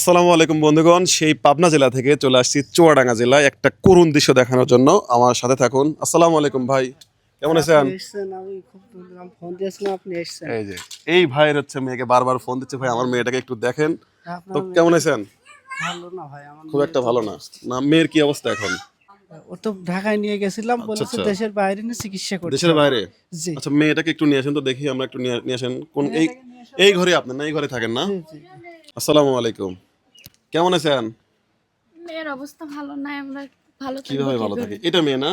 আসসালামু আলাইকুম বন্ধুগণ সেই পাবনা জেলা থেকে চলে আসছি চুয়াডাঙ্গা জেলায় একটা করুণ দৃশ্য দেখানোর জন্য। আমার সাথে থাকুন। আসসালামু আলাইকুম ভাই কেমন আছেন? আপনি এই যে এই ভাইয়ের হচ্ছে মেয়েকে বারবার ফোন দিচ্ছে। ভাই আমার মেয়েটাকে একটু দেখেন। তো কেমন আছেন? ভালো না ভাই আমার খুব একটা ভালো না। না মেয়ের কি অবস্থা এখন? ও তো ঢাকায় নিয়ে গেছিলাম বলেছে আচ্ছা। দেশের বাইরে নিয়ে চিকিৎসা করতে। দেশের বাইরে? জি। আচ্ছা মেয়েটাকে একটু নিয়ে আসেন তো দেখি আমরা একটু নিয়ে আসেন। কোন এই এই ঘরে আপনার না? এই ঘরে থাকেন না। আসসালামু আলাইকুম। কেমন আছেন? মেয়ের অবস্থা ভালো নাই আমরা ভালো কীভাবে ভালো? থাকে? এটা মেয়ে না?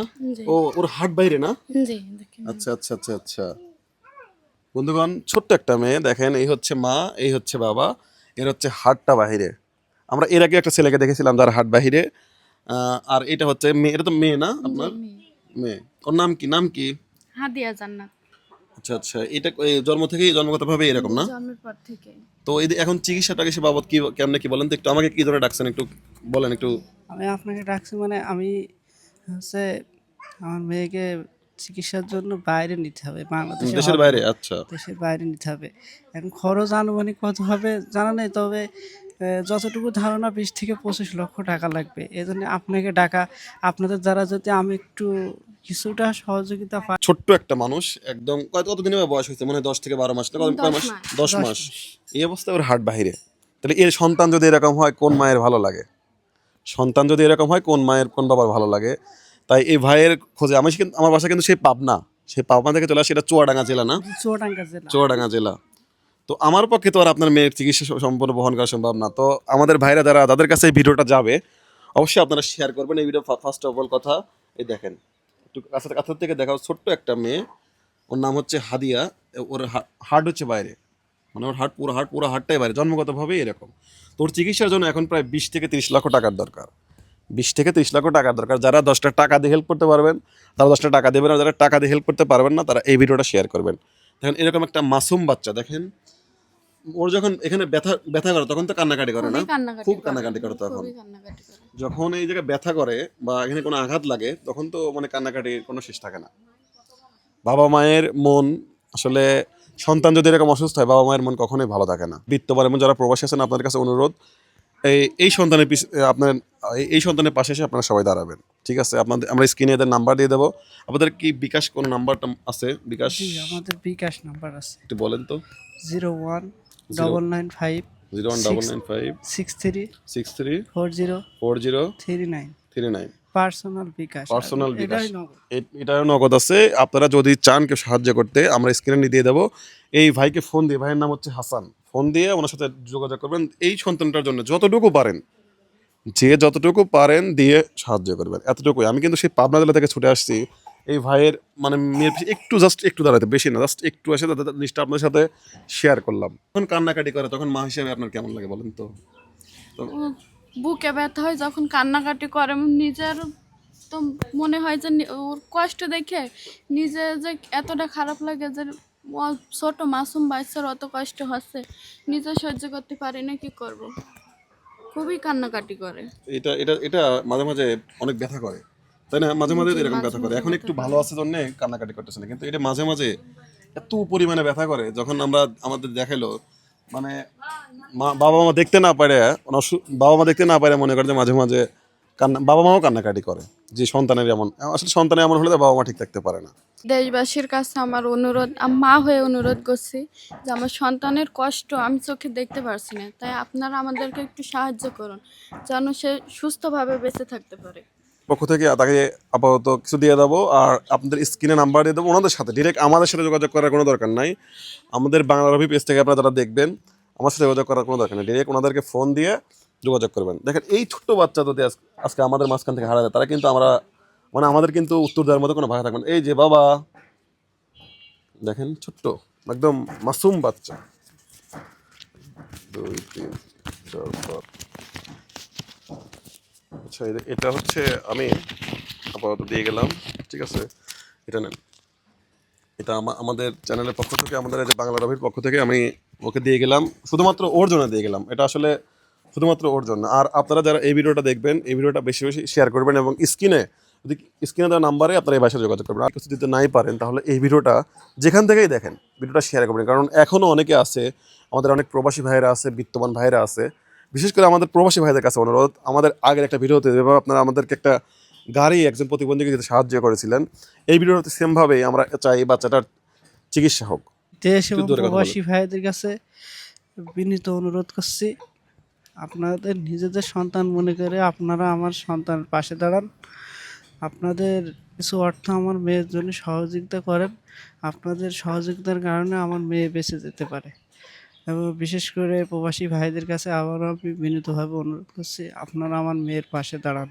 ও ওর হাট বাইরে না? জি আচ্ছা আচ্ছা আচ্ছা আচ্ছা। বন্ধুগণ ছোট্ট একটা মেয়ে দেখেন এই হচ্ছে মা এই হচ্ছে বাবা এর হচ্ছে হাটটা বাহিরে। আমরা এর আগে একটা ছেলেকে দেখেছিলাম যার হাট বাহিরে। আর এটা হচ্ছে মেয়ে এটা তো মেয়ে না আপনার? মেয়ে। মেয়ে। ওর নাম কি? নাম কি? হাদিয়া জান্নাত। আচ্ছা আচ্ছা। এটা জন্ম থেকেই জন্মগতভাবে এরকম না? জন্মের পর থেকে তো এই এখন চিকিৎসা টাকিসা বাবদ কি কেমনে কি বলেন তো? একটু আমাকে কি ধরে ডাকছেন? একটু বলেন একটু। আমি আপনাকে ডাকছি মানে আমি হচ্ছে আমার মেয়েকে চিকিৎসার জন্য বাইরে নিতে হবে। বাংলাদেশে দেশের বাইরে আচ্ছা। দেশের বাইরে নিতে হবে। এখন খরচ আনুমানিক কত হবে জানা নেই তবে যতটুকু ধারণা বিশ থেকে পঁচিশ লক্ষ টাকা লাগবে। এই জন্য আপনাকে ডাকা আপনাদের দ্বারা যদি আমি একটু কিছুটা সহযোগিতা পাই। ছোট্ট একটা মানুষ একদম কত কতদিন বয়স হয়েছে? মানে দশ থেকে বারো মাস না কত- মাস। দশ মাস। এই অবস্থায় ওর হাট বাহিরে। তাহলে এর সন্তান যদি এরকম হয় কোন মায়ের ভালো লাগে? সন্তান যদি এরকম হয় কোন মায়ের কোন বাবার ভালো লাগে? তাই এই ভাইয়ের খোঁজে আমি কিন্তু আমার বাসা কিন্তু সেই পাবনা। সেই পাবনা থেকে চলে আসে এটা চুয়াডাঙ্গা জেলা না? চুয়াডাঙ্গা জেলা। চুয়াডাঙ্গা জেলা। তো আমার পক্ষে তো আর আপনার মেয়ের চিকিৎসা সম্পূর্ণ বহন করা সম্ভব না। তো আমাদের ভাইরা যারা, তাদের কাছে এই ভিডিওটা যাবে, অবশ্যই আপনারা শেয়ার করবেন এই ভিডিও ফার্স্ট অফ অল কথা। এই দেখেন, একটু কাছে কাছে থেকে দেখাও, ছোট্ট একটা মেয়ে, ওর নাম হচ্ছে হাদিয়া ওর হার্ট হচ্ছে বাইরে। মানে ওর হার্ট পুরো হার্ট পুরো হার্টটাই বাইরে জন্মগতভাবে এরকম। তো ওর চিকিৎসার জন্য এখন প্রায় বিশ থেকে তিরিশ লক্ষ টাকার দরকার। বিশ থেকে তিরিশ লক্ষ টাকার দরকার। যারা দশটা টাকা দিয়ে হেল্প করতে পারবেন, তারা দশটা টাকা দেবেন, আর যারা টাকা দিয়ে হেল্প করতে পারবেন না, তারা এই ভিডিওটা শেয়ার করবেন। দেখেন, এরকম একটা মাসুম বাচ্চা, দেখেন। ওর যখন এখানে ব্যথা ব্যথা করে তখন তো কান্নাকাটি করে না? খুব কান্নাকাটি করে তখন। যখন এই জায়গায় ব্যথা করে বা এখানে কোনো আঘাত লাগে তখন তো মানে কান্নাকাটির কোনো শেষ থাকে না। বাবা মায়ের মন আসলে সন্তান যদি এরকম অসুস্থ হয় বাবা মায়ের মন কখনোই ভালো থাকে না। বিত্তবার এবং যারা প্রবাসী আছেন আপনাদের কাছে অনুরোধ এই এই সন্তানের পিছ- আপনার এই- এই সন্তানের পাশে এসে আপনারা সবাই দাঁড়াবেন ঠিক আছে? আপনাদের আমরা স্ক্রিনে এদের নাম্বার দিয়ে দেবো। আপনাদের কি বিকাশ কোনো নাম্বারটা আছে? বিকাশ আমাদের বিকাশ নাম্বার আছে। একটু বলেন তো। Zero one double nine five zero one double nine five six three six three four zero four zero three nine three nine personal bKash. এ- এটাও নগদ আছে। আপনারা যদি চান কেউ সাহায্য করতে আমরা স্ক্রিনে দিয়ে দেবো। এই ভাইকে ফোন দিয়ে ভাইয়ের নাম হচ্ছে হাসান। ফোন দিয়ে ওনার সাথে যোগাযোগ করবেন। এই সন্তানটার জন্য যতটুকু পারেন যে যতটুকু পারেন দিয়ে সাহায্য করবেন। এতটুকুই। আমি কিন্তু সেই পাবনা জেলা থেকে ছুটে আসছি। এই ভাইয়ের মানে মেয়ের পিছে একটু জাস্ট একটু দাঁড়াতে বেশি না জাস্ট একটু এসে তাদের জিনিসটা আপনার সাথে শেয়ার করলাম। তখন কান্নাকাটি করে তখন মা হিসেবে আপনার কেমন লাগে বলেন তো? বুকে ব্যথা হয় যখন কান্নাকাটি করে নিজের তো মনে হয় যে ওর কষ্ট দেখে নিজে যে এতটা খারাপ লাগে যে ছোট মাসুম বাচ্চার অত কষ্ট হচ্ছে নিজে সহ্য করতে পারি না কি করব? খুবই কান্নাকাটি করে। এটা এটা এটা মাঝে মাঝে অনেক ব্যথা করে। তাই না? মাঝে মাঝে এরকম ব্যথা করে। এখন একটু ভালো আছে জন্য কান্নাকাটি করতেছে না। কিন্তু এটা মাঝে মাঝে এত পরিমাণে ব্যথা করে যখন আমরা আমাদের দেখাল মানে মা বাবা মা দেখতে না পারে বাবা মা দেখতে না পারে মনে করে যে মাঝে মাঝে কান্না বাবা মাও কান্নাকাটি করে যে সন্তানের এমন আসলে সন্তানের এমন হলে তো বাবা মা ঠিক থাকতে পারে না। দেশবাসীর কাছে আমার অনুরোধ মা হয়ে অনুরোধ করছি যে আমার সন্তানের কষ্ট আমি চোখে দেখতে পারছি না। তাই আপনারা আমাদেরকে একটু সাহায্য করুন যেন সে সুস্থভাবে বেঁচে থাকতে পারে। পক্ষ থেকে তাকে আপাতত কিছু দিয়ে দেবো আর আপনাদের স্ক্রিনে নাম্বার দিয়ে দেবো ওনাদের সাথে। ডিরেক্ট আমাদের সাথে যোগাযোগ করার কোনো দরকার নাই। আমাদের বাংলা রবি পেজ থেকে আপনারা যারা দেখবেন, আমার সাথে যোগাযোগ করার কোনো দরকার নেই। ডিরেক্ট ওনাদেরকে ফোন দিয়ে যোগাযোগ করবেন। দেখেন, এই ছোট্ট বাচ্চা যদি আজকে আমাদের মাঝখান থেকে হারা যায়, তারা কিন্তু আমরা মানে আমাদের কিন্তু উত্তর দেওয়ার মতো কোনো ভাষা থাকবে এই যে বাবা, দেখেন ছোট্ট, একদম মাসুম বাচ্চা। দুই, তিন, চার, পাঁচ। আচ্ছা এটা হচ্ছে আমি আপাতত দিয়ে গেলাম, ঠিক আছে? এটা নেন। এটা আমাদের চ্যানেলের পক্ষ থেকে, আমাদের যে বাংলা রবির পক্ষ থেকে আমি ওকে দিয়ে গেলাম। শুধুমাত্র ওর জন্য দিয়ে গেলাম। এটা আসলে শুধুমাত্র ওর জন্য। আর আপনারা যারা এই ভিডিওটা দেখবেন, এই ভিডিওটা বেশি বেশি শেয়ার করবেন এবং স্ক্রিনে, যদি স্ক্রিনে দেওয়া নাম্বারে আপনারা এই ভাষায় যোগাযোগ করবেন। আর কিছু দিতে নাই পারেন, তাহলে এই ভিডিওটা যেখান থেকেই দেখেন, ভিডিওটা শেয়ার করবেন। কারণ এখনও অনেকে আছে, আমাদের অনেক প্রবাসী ভাইয়েরা আছে বিত্তমান ভাইয়েরা আছে বিশেষ করে আমাদের প্রবাসী ভাইদের কাছে অনুরোধ আমাদের আগের একটা ভিডিওতে যেভাবে আপনারা আমাদেরকে একটা গাড়ি একজন প্রতিবন্ধীকে দিতে সাহায্য করেছিলেন এই ভিডিওতে সেমভাবেই আমরা চাই বাচ্চাটার চিকিৎসা হোক দেশ এবং। প্রবাসী ভাইদের কাছে বিনীত অনুরোধ করছি আপনাদের নিজেদের সন্তান মনে করে আপনারা আমার সন্তান পাশে দাঁড়ান আপনাদের কিছু অর্থ আমার মেয়ের জন্য সহযোগিতা করেন আপনাদের সহযোগিতার কারণে আমার মেয়ে বেঁচে যেতে পারে এবং বিশেষ করে প্রবাসী ভাইদের কাছে আবারও আমি বিনীতভাবে অনুরোধ করছি, আপনারা আমার মেয়ের পাশে দাঁড়ান।